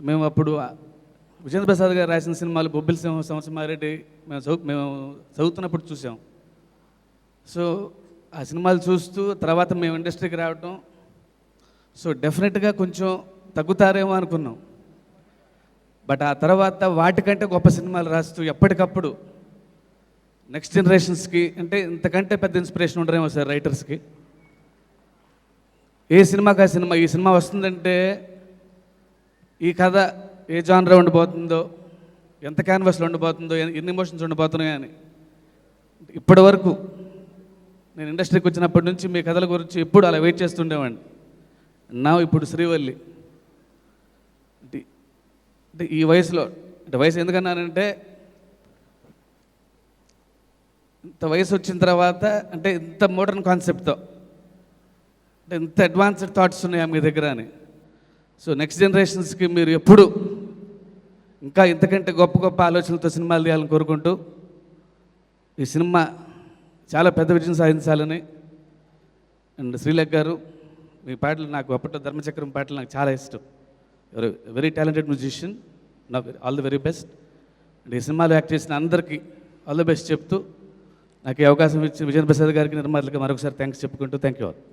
మేము అప్పుడు విజేంద్ర ప్రసాద్ గారు రాసిన సినిమాలు బొబ్బిలి సింహ సంవత్సరమారెడ్డి మేము చదువు మేము చదువుతున్నప్పుడు చూసాం. సో ఆ సినిమాలు చూస్తూ తర్వాత మేము ఇండస్ట్రీకి రావటం సో డెఫినెట్గా కొంచెం తగ్గుతారేమో అనుకున్నాం. బట్ ఆ తర్వాత వాటికంటే గొప్ప సినిమాలు రాస్తూ ఎప్పటికప్పుడు నెక్స్ట్ జనరేషన్స్కి అంటే ఇంతకంటే పెద్ద ఇన్స్పిరేషన్ ఉండరేమో సార్ రైటర్స్కి. ఏ సినిమాకి ఆ సినిమా ఈ సినిమా వస్తుందంటే ఈ కథ ఏ జానర్ ఉండిపోతుందో ఎంత క్యాన్వాస్లో ఉండిపోతుందో ఎన్ని- ఎన్ని ఎమోషన్స్ ఉండిపోతున్నాయో అని. ఇప్పటి వరకు నేను ఇండస్ట్రీకి వచ్చినప్పటి నుంచి మీ కథల గురించి ఎప్పుడు అలా వెయిట్ చేస్తుండేవాడిని. నా ఇప్పుడు శ్రీవల్లి. అంటే అంటే ఈ వయసులో అంటే వయసు ఎందుకన్నానంటే ఇంత వయసు వచ్చిన తర్వాత అంటే ఇంత మోడర్న్ కాన్సెప్ట్తో అంటే ఇంత అడ్వాన్స్డ్ థాట్స్ ఉన్నాయా మీ దగ్గర అని. సో నెక్స్ట్ జనరేషన్స్కి మీరు ఎప్పుడు ఇంకా ఇంతకంటే గొప్ప గొప్ప ఆలోచనలతో సినిమాలు తీయాలని కోరుకుంటూ ఈ సినిమా చాలా పెద్ద విజయం సాధించాలని అండ్ శ్రీలేఖ్ గారు మీ పాటలు నాకు అప్పట్లో ధర్మచక్రం పాటలు నాకు చాలా ఇష్టం. వెరీ వెరీ టాలెంటెడ్ మ్యూజిషియన్ నా all the very best and ఈ సినిమాలో యాక్ట్ చేసిన అందరికీ ఆల్ ది బెస్ట్ చెప్తూ నాకు ఈ అవకాశం ఇచ్చిన విజయన్ ప్రసాద్ గారికి నిర్మాతలకి మరొకసారి థ్యాంక్స్ చెప్పుకుంటూ థ్యాంక్ యూ ఆల్